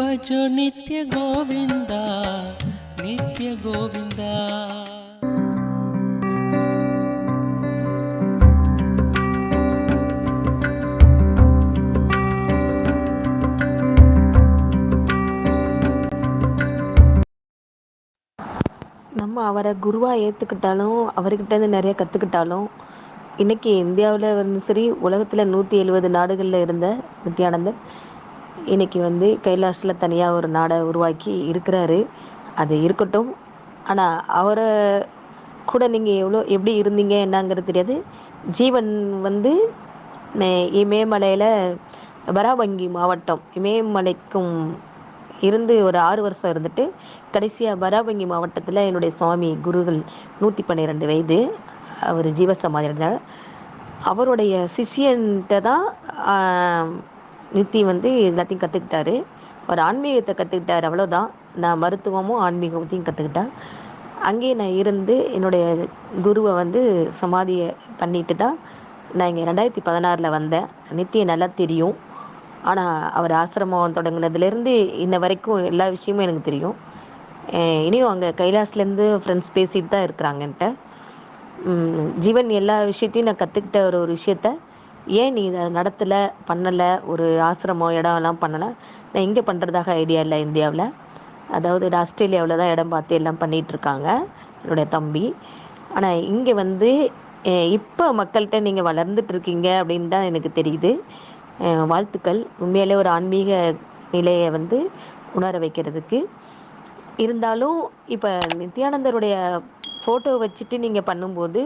भजो नित्य गोविन्दा नित्य गोविन्दा நம்ம அவரை குருவாக ஏற்றுக்கிட்டாலும் அவர்கிட்டேருந்து நிறைய கற்றுக்கிட்டாலும் இன்றைக்கி இந்தியாவில் இருந்தும் சரி உலகத்தில் நூற்றி எழுபது நாடுகளில் இருந்த நித்யானந்தன் இன்றைக்கி வந்து கைலாஷில் தனியாக ஒரு நாடை உருவாக்கி இருக்கிறாரு. அது இருக்கட்டும். ஆனால் அவரை கூட நீங்கள் எவ்வளோ எப்படி இருந்தீங்க? என்னங்கிறது தெரியாது. ஜீவன் வந்து இமயமலையில் பராபங்கி மாவட்டம் இமயமலைக்கும் இருந்து ஒரு ஆறு வருஷம் இருந்துட்டு கடைசியாக பராபங்கி மாவட்டத்தில் என்னுடைய சுவாமி குருகள் நூற்றி பன்னிரெண்டு வயது அவர் ஜீவசமாதி அடைந்தார் அவருடைய சிஷியன்கிட்ட தான் நித்தி வந்து எல்லாத்தையும் கற்றுக்கிட்டாரு அவர் ஆன்மீகத்தை கற்றுக்கிட்டார் அவ்வளோதான் நான் மருத்துவமும் ஆன்மீகத்தையும் கற்றுக்கிட்டேன் அங்கேயே நான் இருந்து என்னுடைய குருவை வந்து சமாதியை பண்ணிட்டு தான் நான் இங்கே ரெண்டாயிரத்தி பதினாறில் வந்தேன். நித்தியை நல்லா தெரியும். ஆனால் அவர் ஆசிரமம் தொடங்கினதுலேருந்து இன்ன வரைக்கும் எல்லா விஷயமும் எனக்கு தெரியும். இனியும் அங்கே கைலாஷ்லேருந்து ஃப்ரெண்ட்ஸ் பேசிட்டு தான் இருக்கிறாங்கன்ட்ட ஜீவன் எல்லா விஷயத்தையும் நான் கற்றுக்கிட்ட ஒரு ஒரு விஷயத்த ஏன் நீ இதை நடத்தலை பண்ணலை ஒரு ஆசிரமம் இடம் எல்லாம் பண்ணலை? நான் இங்கே பண்ணுறதாக ஐடியா இல்லை இந்தியாவில். அதாவது ஆஸ்திரேலியாவில் தான் இடம் பார்த்து எல்லாம் பண்ணிகிட்டு இருக்காங்க என்னுடைய தம்பி. ஆனால் இங்கே வந்து இப்போ மக்கள்கிட்ட நீங்கள் வளர்ந்துட்டு இருக்கீங்க அப்படின்னு தான் எனக்கு தெரியுது. வாழ்த்துக்கள். உண்மையிலே ஒரு ஆன்மீக நிலையை வந்து உணர வைக்கிறதுக்கு. இருந்தாலும் இப்போ நித்யானந்தருடைய ஃபோட்டோ வச்சுட்டு நீங்கள் பண்ணும்போது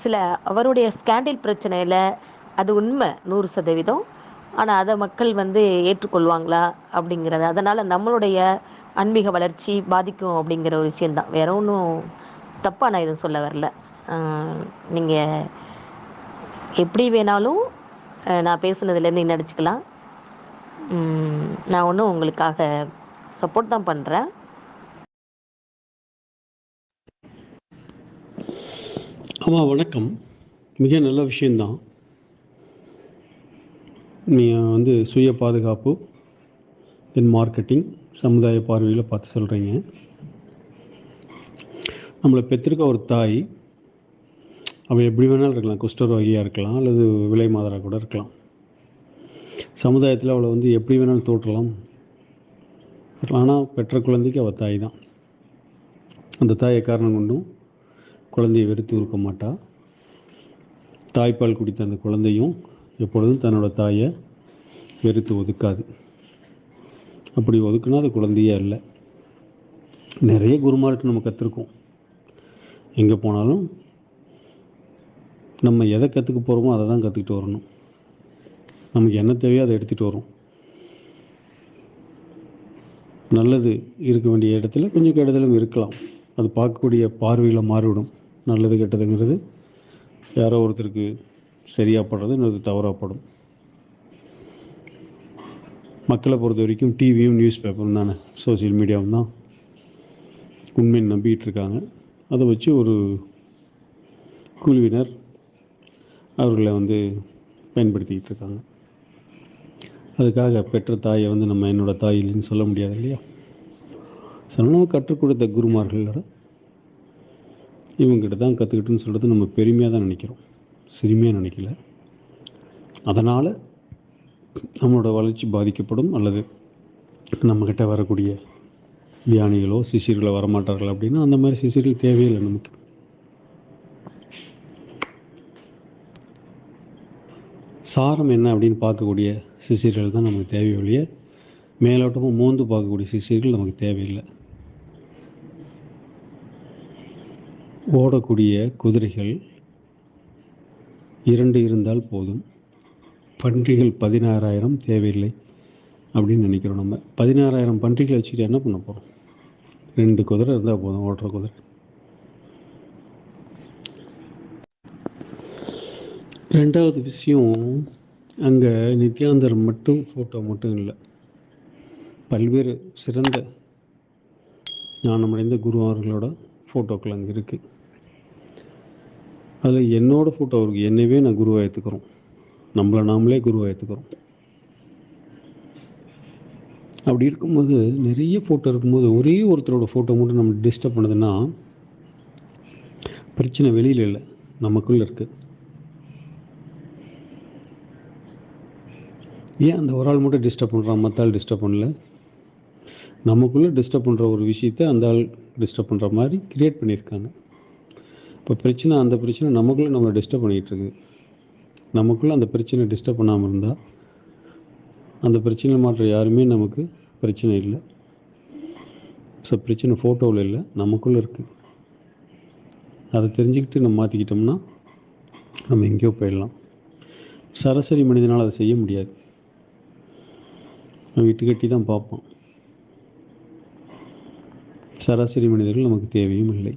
சில அவருடைய ஸ்கேண்டில் பிரச்சனையில் அது உண்மை நூறு சதவீதம். ஆனால் அதை மக்கள் வந்து ஏற்றுக்கொள்வாங்களா அப்படிங்கிறது அதனால் நம்மளுடைய ஆன்மீக வளர்ச்சி பாதிக்கும் அப்படிங்கிற ஒரு விஷயந்தான் வேற ஒன்றும் தப்பாக நான் எதுவும் சொல்ல வரல. நீங்கள் எப்படி வேணாலும் நான் பேசுனதுலேருந்து நினச்சிக்கலாம். நான் ஒன்றும் உங்களுக்காக சப்போர்ட் தான் பண்ணுறேன் ஆமாம் வணக்கம். மிக நல்ல விஷயந்தான் வந்து சுய பாதுகாப்பு தென் மார்க்கெட்டிங் சமுதாய பார்வையில் பார்த்து சொல்கிறீங்க நம்மளை பெற்றிருக்க ஒரு தாய் அவள் எப்படி வேணாலும் இருக்கலாம். குஷ்டரோகியாக இருக்கலாம் அல்லது விலை மாதராக கூட இருக்கலாம். சமுதாயத்தில் அவளை வந்து எப்படி வேணாலும் தோற்றலாம். ஆனால் பெற்ற குழந்தைக்கு அவள் தாய் தான். அந்த தாயை காரணம் கொண்டும் குழந்தையை வெறுத்து இருக்க மாட்டா. தாய்ப்பால் குடித்த அந்த குழந்தையும் எப்பொழுதும் தன்னோட தாயை வெறுத்து ஒதுக்காது. அப்படி ஒதுக்குனா அது குழந்தையே இல்லை நிறைய குருமார்கிட்ட நம்ம கற்றுருக்கோம் எங்கே போனாலும் நம்ம எதை கற்றுக்க போகிறோமோ அதை தான் கற்றுக்கிட்டு வரணும். நமக்கு என்ன தேவையோ அதை எடுத்துகிட்டு வரோம். நல்லது இருக்க வேண்டிய இடத்துல கொஞ்சம் கெடுதலும் இருக்கலாம். அது பார்க்கக்கூடிய பார்வையில் மாறிவிடும். நல்லது கெட்டதுங்கிறது யாரோ ஒருத்தருக்கு சரியாக படுறது இன்னொரு தவறாக படும் மக்களை பொறுத்த வரைக்கும் டிவியும் நியூஸ் பேப்பரும் தானே சோசியல் மீடியாவும் தான். உண்மையை நம்பிக்கிட்டு இருக்காங்க. அதை வச்சு ஒரு குழுவினர் அவர்களை வந்து பயன்படுத்திக்கிட்டு இருக்காங்க. அதுக்காக பெற்ற தாயை வந்து நம்ம என்னோட தாய் இல்லைன்னு சொல்ல முடியாது இல்லையா? சொன்னால் கற்றுக் கொடுத்த குருமார்களோட இவங்ககிட்ட தான் கற்றுக்கிட்டுன்னு சொல்கிறது நம்ம பெருமையாக தான் நினைக்கிறோம். சிறுமையாக நினைக்கல. அதனால் நம்மளோட வளர்ச்சி பாதிக்கப்படும் அல்லது நம்மக்கிட்ட வரக்கூடிய தியானிகளோ சிஷியர்களோ வரமாட்டார்கள் அப்படின்னா அந்த மாதிரி சிஷியர்கள் தேவையில்லை நமக்கு. சாரம் என்ன அப்படின்னு பார்க்கக்கூடிய சிஷியர்கள் தான் நமக்கு தேவை மேலோட்டமாக மோந்து பார்க்கக்கூடிய சிஷியர்கள் நமக்கு தேவையில்லை. ஓடக்கூடிய குதிரைகள் இரண்டு இருந்தால் போதும். பன்றிகள் பதினாறாயிரம் தேவையில்லை அப்படின்னு நினைக்கிறோம் நம்ம. பதினாறாயிரம் பன்றிகளை வச்சுக்கிட்டு என்ன பண்ண போகிறோம் ரெண்டு குதிரை இருந்தால் போதும் ஓடுற குதிரை. ரெண்டாவது விஷயம் அங்கே நித்யாந்தர் மட்டும் ஃபோட்டோ மட்டும் இல்லை. பல்வேறு சிறந்த ஞானமடைந்த குருவார்களோட ஃபோட்டோக்கள் அங்கே இருக்குது அதில் என்னோட ஃபோட்டோ இருக்குது என்னவே நான் குருவாக ஏற்றுக்கிறோம் நம்மளை நாமளே குருவாக ஏற்றுக்கிறோம் அப்படி இருக்கும்போது நிறைய ஃபோட்டோ இருக்கும்போது ஒரே ஒருத்தரோட ஃபோட்டோ மட்டும் நம்ம டிஸ்டர்ப் பண்ணுதுன்னா பிரச்சனை வெளியில் இல்லை. நமக்குள்ளே இருக்குது ஏன் அந்த ஒரு ஆள் மட்டும் டிஸ்டர்ப் பண்ணுறான் மற்ற ஆள் டிஸ்டர்ப் பண்ணல. நமக்குள்ளே டிஸ்டர்ப் பண்ணுற ஒரு விஷயத்தை அந்த ஆள் டிஸ்டர்ப் பண்ணுற மாதிரி க்ரியேட் பண்ணியிருக்காங்க. இப்போ பிரச்சனை அந்த பிரச்சனை நமக்குள்ளே நம்ம டிஸ்டர்ப் பண்ணிகிட்டு இருக்குது நமக்குள்ளே அந்த பிரச்சனை டிஸ்டர்ப் பண்ணாமல் இருந்தால் அந்த பிரச்சனை மாற்ற யாருமே நமக்கு பிரச்சனை இல்லை. ஸோ பிரச்சனை ஃபோட்டோவில் இல்லை நமக்குள்ளே இருக்குது அதை தெரிஞ்சுக்கிட்டு நம்ம மாற்றிக்கிட்டோம்னா நம்ம எங்கேயோ போயிடலாம். சராசரி மனிதனால் அதை செய்ய முடியாது. நம்ம இட்டு கட்டி தான் பார்ப்போம். சராசரி மனிதர்கள் நமக்கு தேவையும் இல்லை.